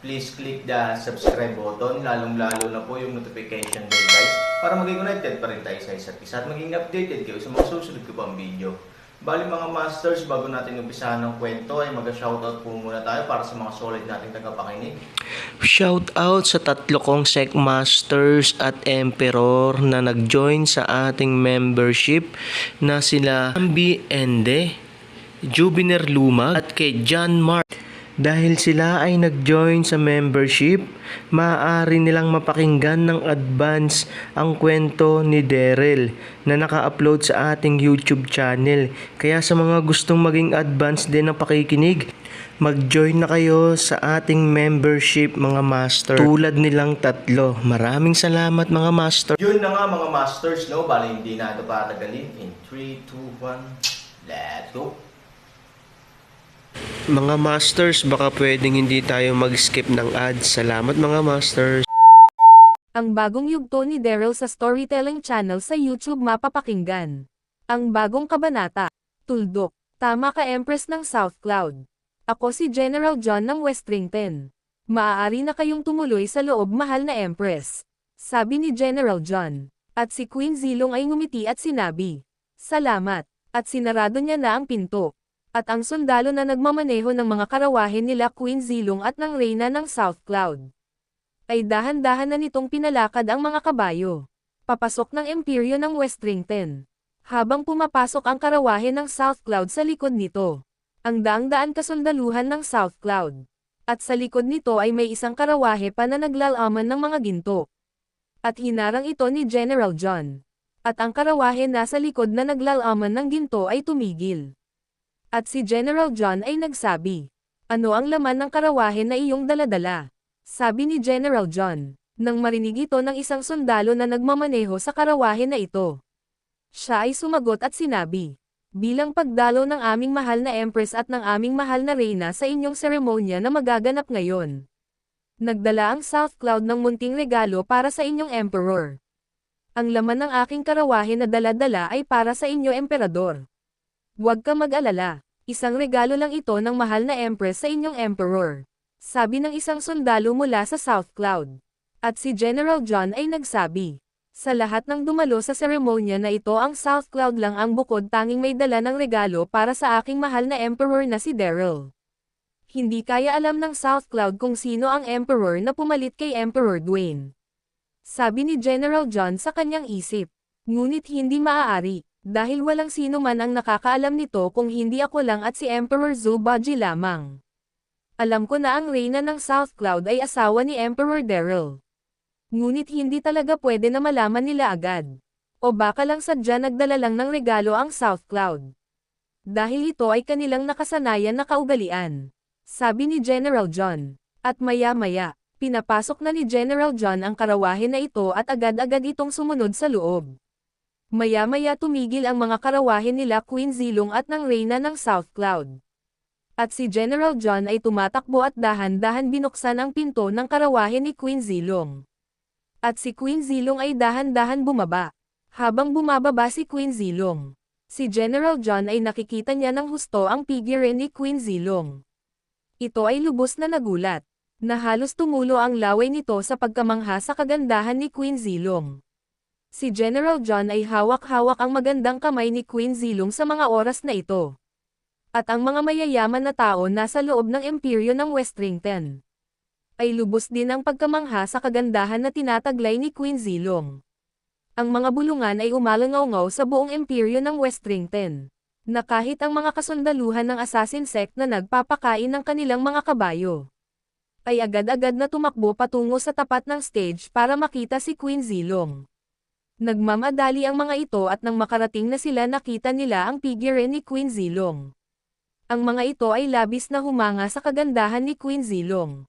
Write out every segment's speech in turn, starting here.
please click the subscribe button, lalong-lalo na po yung notification bell guys, para maging connected pa rin tayo sa isa't isa at maging updated kayo sa mga susunod ko pang video. Bali mga masters, bago natin umpisahan ng kwento ay mag-shoutout po muna tayo para sa mga solid nating tagapakinig. Shout out sa tatlo kong Sec Masters at Emperor na nag-join sa ating membership na sila Ambi Ende, Jubiner Lumag at kay John Mark. Dahil sila ay nag-join sa membership, maaari nilang mapakinggan ng advance ang kwento ni Daryl na naka-upload sa ating YouTube channel. Kaya sa mga gustong maging advance din ng pakikinig, mag-join na kayo sa ating membership mga master. Tulad nilang tatlo. Maraming salamat mga master. Yun na nga mga masters, no? Bali hindi na ito patagalin. In 3, 2, 1, let's go! Mga masters, baka pwedeng hindi tayo mag-skip ng ads. Salamat mga masters. Ang bagong yugto ni Daryl sa Storytelling Channel sa YouTube mapapakinggan. Ang bagong kabanata. Tuldok. Tama ka Empress ng South Cloud. Ako si General John ng Westrington. Maaari na kayong tumuloy sa loob mahal na Empress. Sabi ni General John. At si Queen Zilong ay ngumiti at sinabi. Salamat. At sinarado niya na ang pinto. At ang sundalo na nagmamaneho ng mga karawahe nila Queen Zilong at ng Reyna ng South Cloud ay dahan-dahan na nitong pinalakad ang mga kabayo. Papasok ng imperyo ng Westrington. Habang pumapasok ang karawahe ng South Cloud sa likod nito. Ang daang-daan kasundaluhan ng South Cloud. At sa likod nito ay may isang karawahe pa na naglalaman ng mga ginto. At hinarang ito ni General John. At ang karawahe nasa likod na naglalaman ng ginto ay tumigil. At si General John ay nagsabi, Ano ang laman ng karawahe na iyong daladala? Sabi ni General John, nang marinig ito ng isang sundalo na nagmamaneho sa karawahe na ito. Siya ay sumagot at sinabi, Bilang pagdalo ng aming mahal na Empress at ng aming mahal na Reyna sa inyong seremonya na magaganap ngayon. Nagdala ang South Cloud ng munting regalo para sa inyong Emperor. Ang laman ng aking karawahe na dala-dala ay para sa inyo Emperador. Huwag ka mag-alala, isang regalo lang ito ng mahal na Empress sa inyong Emperor. Sabi ng isang sundalo mula sa South Cloud. At si General John ay nagsabi, sa lahat ng dumalo sa seremonya na ito ang South Cloud lang ang bukod tanging may dala ng regalo para sa aking mahal na Emperor na si Daryl. Hindi kaya alam ng South Cloud kung sino ang Emperor na pumalit kay Emperor Dwayne. Sabi ni General John sa kanyang isip. Ngunit hindi maaari, dahil walang sino man ang nakakaalam nito kung hindi ako lang at si Emperor Zubaji lamang. Alam ko na ang reyna ng South Cloud ay asawa ni Emperor Daryl. Ngunit hindi talaga pwede na malaman nila agad. O baka lang sadya nagdala lang ng regalo ang South Cloud. Dahil ito ay kanilang nakasanayan na kaugalian. Sabi ni General John. At maya-maya, pinapasok na ni General John ang karawahe na ito at agad-agad itong sumunod sa loob. Maya-maya tumigil ang mga karawahe nila Queen Zilong at ng Reyna ng South Cloud. At si General John ay tumatakbo at dahan-dahan binuksan ang pinto ng karawahe ni Queen Zilong. At si Queen Zilong ay dahan-dahan bumaba. Habang bumababa si Queen Zilong, si General John ay nakikita niya ng husto ang figure ni Queen Zilong. Ito ay lubos na nagulat, na halos tumulo ang laway nito sa pagkamangha sa kagandahan ni Queen Zilong. Si General John ay hawak-hawak ang magandang kamay ni Queen Zilong sa mga oras na ito. At ang mga mayayaman na tao nasa loob ng imperyo ng Westrington ay lubos din ang pagkamangha sa kagandahan na tinataglay ni Queen Zilong. Ang mga bulungan ay umalangaw sa buong imperyo ng Westrington, na kahit ang mga kasundaluhan ng assassin sect na nagpapakain ng kanilang mga kabayo, ay agad-agad na tumakbo patungo sa tapat ng stage para makita si Queen Zilong. Nagmamadali ang mga ito at nang makarating na sila nakita nila ang figure ni Queen Zilong. Ang mga ito ay labis na humanga sa kagandahan ni Queen Zilong.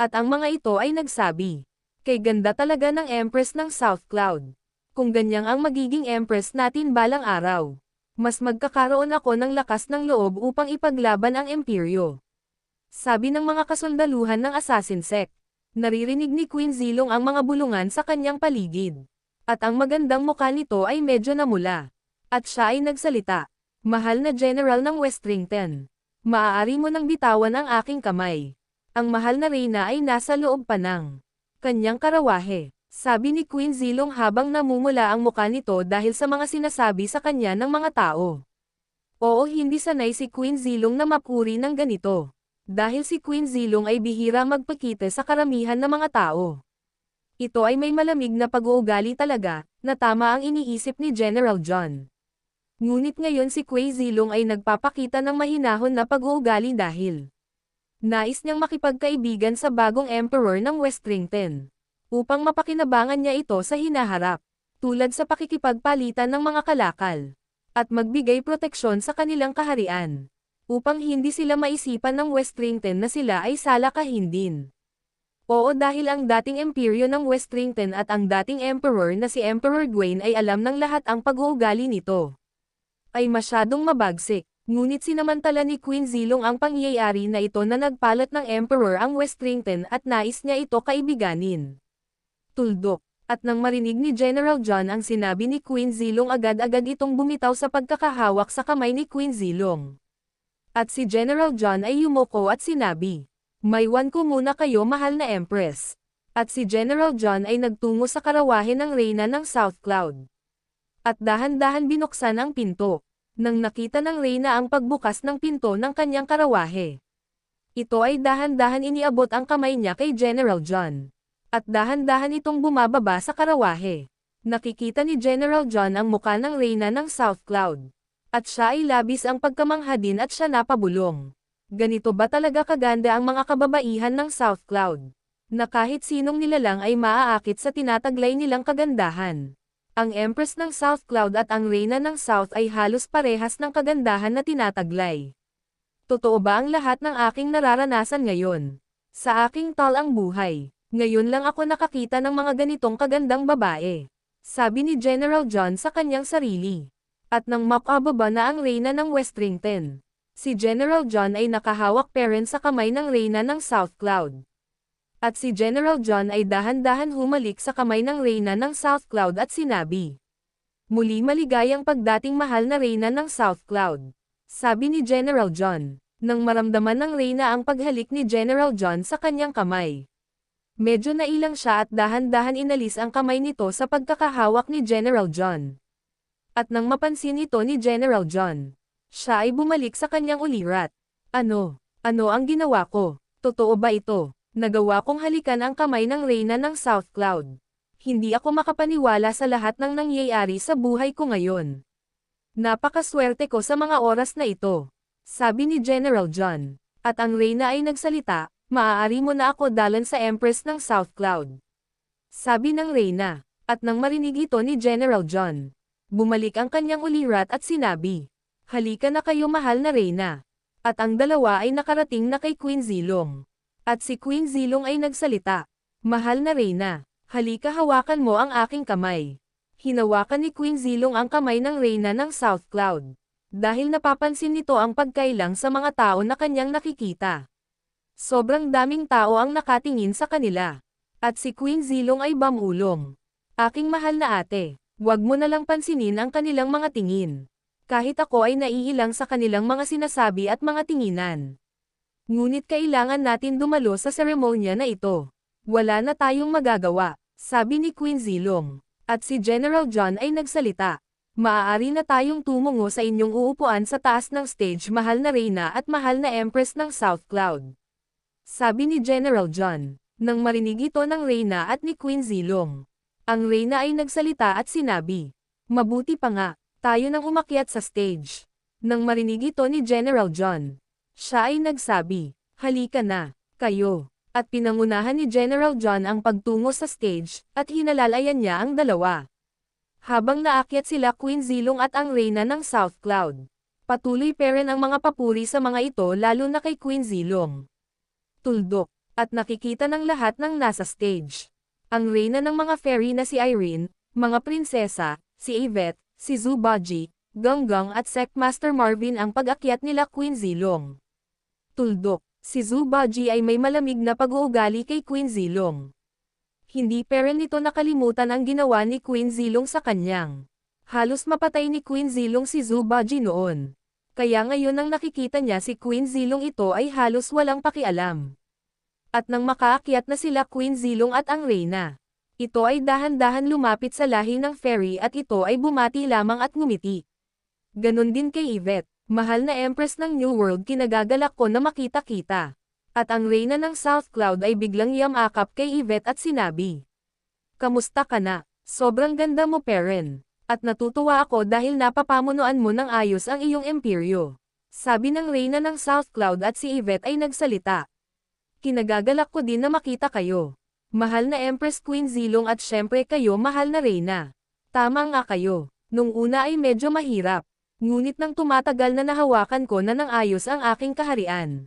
At ang mga ito ay nagsabi, kay ganda talaga ng Empress ng South Cloud. Kung ganyang ang magiging Empress natin balang araw, mas magkakaroon ako ng lakas ng loob upang ipaglaban ang Imperyo. Sabi ng mga kasundaluhan ng Assassin Sect. Naririnig ni Queen Zilong ang mga bulungan sa kanyang paligid. At ang magandang mukha nito ay medyo namula. At siya ay nagsalita. Mahal na General ng Westrington. Maaari mo nang bitawan ang aking kamay. Ang mahal na Reyna ay nasa loob pa ng kanyang karawahe. Sabi ni Queen Zilong habang namumula ang mukha nito dahil sa mga sinasabi sa kanya ng mga tao. Oo hindi sanay si Queen Zilong na mapuri ng ganito. Dahil si Queen Zilong ay bihira magpakita sa karamihan ng mga tao. Ito ay may malamig na pag-uugali talaga, na tama ang iniisip ni General John. Ngunit ngayon si Queen Zilong ay nagpapakita ng mahinahon na pag-uugali dahil nais niyang makipagkaibigan sa bagong emperor ng Westrington. Upang mapakinabangan niya ito sa hinaharap, tulad sa pakikipagpalitan ng mga kalakal, at magbigay proteksyon sa kanilang kaharian upang hindi sila maisipan ng Westrington na sila ay salakahin din. Oo dahil ang dating imperyo ng Westrington at ang dating emperor na si Emperor Gwaine ay alam ng lahat ang pag-uugali nito. Ay masyadong mabagsik, ngunit sinamantala ni Queen Zilong ang pangyayari na ito na nagpalat ng emperor ang Westrington at nais niya ito kaibiganin. Tuldok, at nang marinig ni General John ang sinabi ni Queen Zilong agad-agad itong bumitaw sa pagkakahawak sa kamay ni Queen Zilong. At si General John ay yumuko at sinabi, Maywan ko muna kayo mahal na Empress. At si General John ay nagtungo sa karawahe ng Reyna ng South Cloud. At dahan-dahan binuksan ang pinto. Nang nakita ng Reyna ang pagbukas ng pinto ng kanyang karawahe. Ito ay dahan-dahan iniabot ang kamay niya kay General John. At dahan-dahan itong bumababa sa karawahe. Nakikita ni General John ang muka ng Reyna ng South Cloud at siya ay labis ang pagkamangha din at siya napabulong. Ganito ba talaga kaganda ang mga kababaihan ng South Cloud? Na kahit sinong nilalang ay maaakit sa tinataglay nilang kagandahan. Ang Empress ng South Cloud at ang Reyna ng South ay halos parehas ng kagandahan na tinataglay. Totoo ba ang lahat ng aking nararanasan ngayon? Sa aking tal ang buhay. Ngayon lang ako nakakita ng mga ganitong kagandang babae. Sabi ni General John sa kanyang sarili. At nang makababa na ang reyna ng Westrington, si General John ay nakahawak parent sa kamay ng reyna ng South Cloud. At si General John ay dahan-dahan humalik sa kamay ng reyna ng South Cloud at sinabi, Muli maligayang pagdating mahal na reyna ng South Cloud. Sabi ni General John, nang maramdaman ng reyna ang paghalik ni General John sa kanyang kamay. Medyo nailang siya at dahan-dahan inalis ang kamay nito sa pagkakahawak ni General John. At nang mapansin ito ni General John, siya ay bumalik sa kanyang ulirat. Ano? Ano ang ginawa ko? Totoo ba ito? Nagawa kong halikan ang kamay ng Reyna ng South Cloud. Hindi ako makapaniwala sa lahat ng nangyayari sa buhay ko ngayon. Napakaswerte ko sa mga oras na ito. Sabi ni General John. At ang Reyna ay nagsalita, maaari mo na ako dalan sa Empress ng South Cloud. Sabi ng Reyna. At nang marinig ito ni General John, Bumalik ang kanyang ulirat at sinabi, Halika na kayo mahal na Reyna. At ang dalawa ay nakarating na kay Queen Zilong. At si Queen Zilong ay nagsalita, Mahal na Reyna, halika hawakan mo ang aking kamay. Hinawakan ni Queen Zilong ang kamay ng Reyna ng South Cloud. Dahil napapansin nito ang pagkailang sa mga tao na kanyang nakikita. Sobrang daming tao ang nakatingin sa kanila. At si Queen Zilong ay bamulong. Aking mahal na ate, Huwag mo na lang pansinin ang kanilang mga tingin. Kahit ako ay naiilang sa kanilang mga sinasabi at mga tinginan. Ngunit kailangan natin dumalo sa seremonya na ito. Wala na tayong magagawa, sabi ni Queen Zilong. At si General John ay nagsalita. Maaari na tayong tumungo sa inyong uupuan sa taas ng stage mahal na Reyna at mahal na Empress ng South Cloud. Sabi ni General John, nang marinig ito ng Reyna at ni Queen Zilong. Ang Reyna ay nagsalita at sinabi, Mabuti pa nga, tayo nang umakyat sa stage. Nang marinig ito ni General John, siya ay nagsabi, Halika na, kayo. At pinangunahan ni General John ang pagtungo sa stage, at hinalalayan niya ang dalawa. Habang naakyat sila Queen Zilong at ang Reyna ng South Cloud. Patuloy pa rin ang mga papuri sa mga ito lalo na kay Queen Zilong. Tuldok, At nakikita ng lahat ng nasa stage. Ang reyna ng mga fairy na si Irene, mga prinsesa, si Yvette, si Zubaji, Ganggang at Secmaster Marvin ang pag-akyat nila Queen Zilong. Tuldok, si Zubaji ay may malamig na pag-uugali kay Queen Zilong. Hindi pero nito nakalimutan ang ginawa ni Queen Zilong sa kanyang. Halos mapatay ni Queen Zilong si Zubaji noon. Kaya ngayon nang nakikita niya si Queen Zilong ito ay halos walang pakialam. At nang makaakyat na sila Queen Zilong at ang Reyna. Ito ay dahan-dahan lumapit sa lahi ng fairy at ito ay bumati lamang at ngumiti. Ganon din kay Yvette, mahal na Empress ng New World kinagagalak ko na makita-kita. At ang Reyna ng South Cloud ay biglang yamakap kay Yvette at sinabi. Kamusta ka na? Sobrang ganda mo Peren. At natutuwa ako dahil napapamunuan mo ng ayos ang iyong imperyo. Sabi ng Reyna ng South Cloud at si Yvette ay nagsalita. Kinagagalak ko din na makita kayo. Mahal na Empress Queen Zilong at syempre kayo mahal na Reyna. Tama nga kayo. Nung una ay medyo mahirap. Ngunit nang tumatagal na nahawakan ko na ng ayos ang aking kaharian.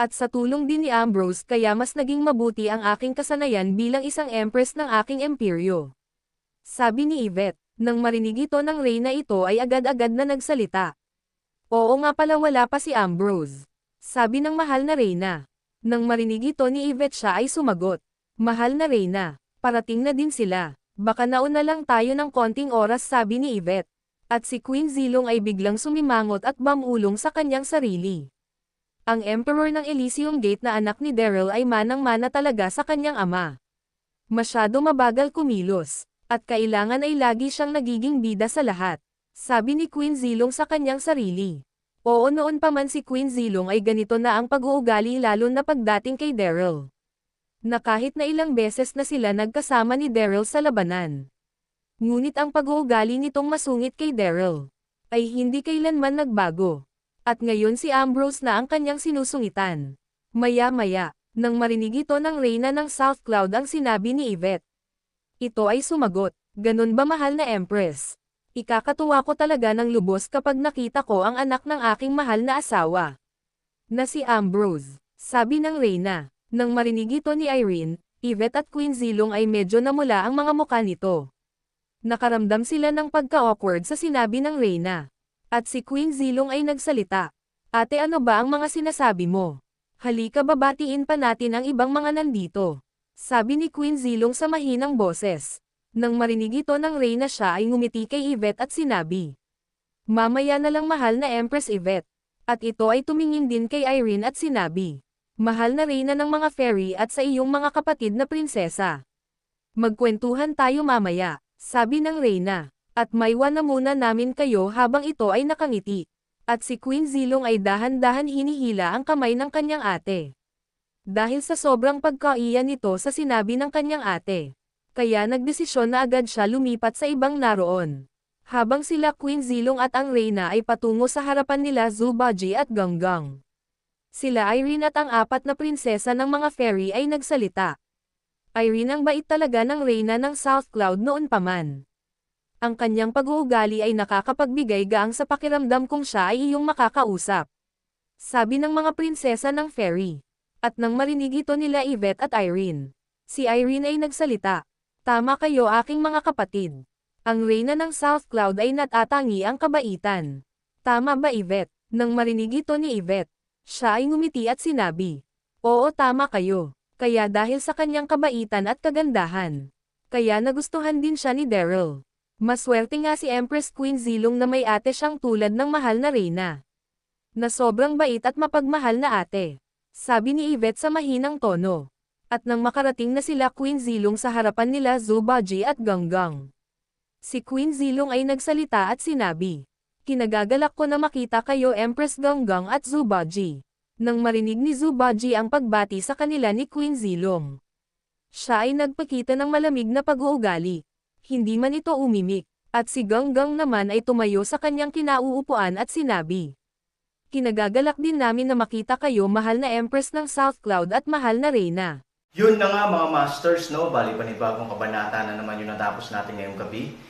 At sa tulong din ni Ambrose kaya mas naging mabuti ang aking kasanayan bilang isang empress ng aking imperyo. Sabi ni Yvette, nang marinig ito ng Reyna ito ay agad-agad na nagsalita. Oo nga pala wala pa si Ambrose. Sabi ng mahal na Reyna. Nang marinig ito ni Yvette siya ay sumagot. Mahal na Reyna, parating na din sila. Baka nauna lang tayo ng konting oras sabi ni Yvette. At si Queen Zilong ay biglang sumimangot at bamulong sa kanyang sarili. Ang Emperor ng Elysium Gate na anak ni Daryl ay manang-mana talaga sa kanyang ama. Masyado mabagal kumilos, at kailangan ay lagi siyang nagiging bida sa lahat. Sabi ni Queen Zilong sa kanyang sarili. Oo noon pa man si Queen Zilong ay ganito na ang pag-uugali lalo na pagdating kay Daryl. Na kahit na ilang beses na sila nagkasama ni Daryl sa labanan. Ngunit ang pag-uugali nitong masungit kay Daryl ay hindi kailanman nagbago. At ngayon si Ambrose na ang kanyang sinusungitan. Maya-maya, nang marinig ito ng Reyna ng South Cloud ang sinabi ni Yvette. Ito ay sumagot, ganun ba mahal na Empress? Ikakatuwa ko talaga ng lubos kapag nakita ko ang anak ng aking mahal na asawa. Na si Ambrose, sabi ng Reyna. Nang marinig ito ni Irene, Yvette at Queen Zilong ay medyo namula ang mga muka nito. Nakaramdam sila ng pagka-awkward sa sinabi ng Reyna. At si Queen Zilong ay nagsalita. Ate ano ba ang mga sinasabi mo? Halika babatiin pa natin ang ibang mga nandito. Sabi ni Queen Zilong sa mahinang boses. Nang marinig ito ng Reyna siya ay ngumiti kay Yvette at sinabi. Mamaya na lang mahal na Empress Yvette. At ito ay tumingin din kay Irene at sinabi. Mahal na Reyna ng mga fairy at sa iyong mga kapatid na prinsesa. Magkwentuhan tayo mamaya, sabi ng Reyna. At maiwan na muna namin kayo habang ito ay nakangiti. At si Queen Zilong ay dahan-dahan hinihila ang kamay ng kanyang ate. Dahil sa sobrang pagkaiya nito sa sinabi ng kanyang ate. Kaya nagdesisyon na agad siya lumipat sa ibang naroon. Habang sila Queen Zilong at ang Reyna ay patungo sa harapan nila Zubaji at Ganggang. Sila Irene at ang apat na prinsesa ng mga fairy ay nagsalita. Irene ang bait talaga ng Reyna ng South Cloud noon pa man. Ang kanyang pag-uugali ay nakakapagbigay gaang sa pakiramdam kung siya ay iyong makakausap. Sabi ng mga prinsesa ng fairy. At nang marinig ito nila Yvette at Irene. Si Irene ay nagsalita. Tama kayo aking mga kapatid. Ang reyna ng South Cloud ay natatangi ang kabaitan. Tama ba Yvette? Nang marinig ito ni Yvette, siya ay ngumiti at sinabi. Oo tama kayo. Kaya dahil sa kanyang kabaitan at kagandahan. Kaya nagustuhan din siya ni Daryl. Maswerte nga si Empress Queen Zilong na may ate siyang tulad ng mahal na Reyna. Na sobrang bait at mapagmahal na ate. Sabi ni Yvette sa mahinang tono. At nang makarating na sila Queen Zilong sa harapan nila Zubaji at Ganggang. Si Queen Zilong ay nagsalita at sinabi. Kinagagalak ko na makita kayo Empress Ganggang at Zubaji. Nang marinig ni Zubaji ang pagbati sa kanila ni Queen Zilong. Siya ay nagpakita ng malamig na pag-uugali. Hindi man ito umimik, at si Ganggang naman ay tumayo sa kanyang kinauupuan at sinabi. Kinagagalak din namin na makita kayo mahal na Empress ng South Cloud at mahal na Reyna. Yun na nga mga masters, no? Bali panibagong kabanata na naman yung natapos natin ngayong gabi.